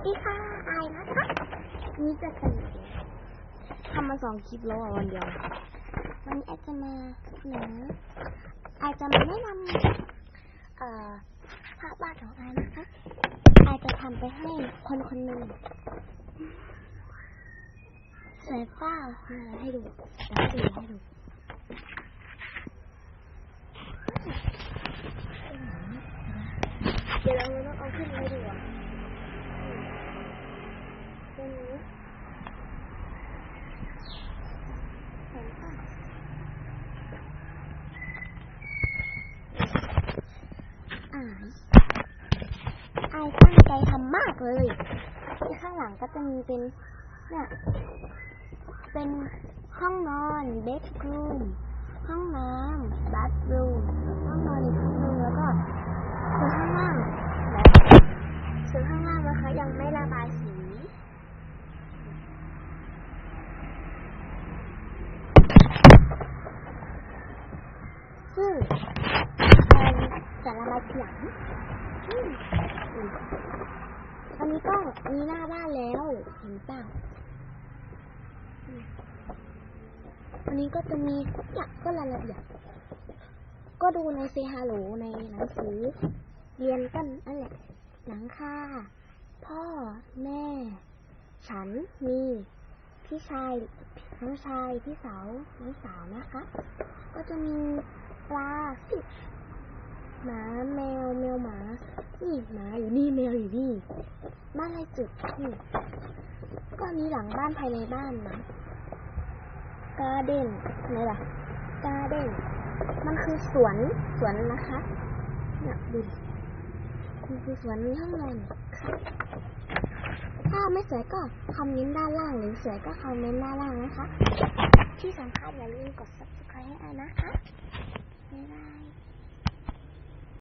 วัสดีค่ะอายนะคะนี่จะกันทำมาสองคลิปแล้วอะวันเดียววันนี้ไอจะมาเสนอไอจะมาแนะนำเอ่อภาพวาดของไอนะคะไอจะทำไปให้คนคนหนึ่งสวยเปล่ามาให้ดูเดี๋ยวให้ดูให้ดูเดี๋ยวเราต้องเอาขึ้นให้ดูอะตรงนี้เห็นป่ะอายอายตั้ง ใจทำมากเลยที่ข้างหลังก็จะมีเป็นเนี่ยเป็นห้องนอนเบดรูมห้องน้ำบัธรูมห้องนอนอีกห้องนึงแล้วก็ส่วนข้างล่างส่วนข้างล่างนะคะยังไม่ระบายสีซึ่งจะระบายทีหลัง นี้ก็นี่หน้าบ้านแล้วเห็นเปล่าอันนี้ก็จะมีเนี่ยก็รายละเอียดก็ดูในเซฮาโหลในหนังสือ เรียนกันนั่นแหละหนังค่าพ่อแม่ ฉันมีพี่ชายน้องชายพี่สาวน้องสาวนะคะ ก็จะมีปลาสิ หมาแมวแมวหมานี่หมาอยู่นี่แมวอยู่นี่บ้านอะไรจุดนี่ก็มีหลังบ้านภายในบ้านนะกาเดนอะไหนล่ะกาเดนมันคือสวนสวนนะคะเนี่ยดูมันคือสวนมีห้องนอนค่ะถ้าไม่สวยก็คอมเมนต์ด้านล่างหรือสวยก็คอมเมนต์ด้านล่างนะคะ ที่สำคัญอย่าลืมกด subscribe ให้อานะคะ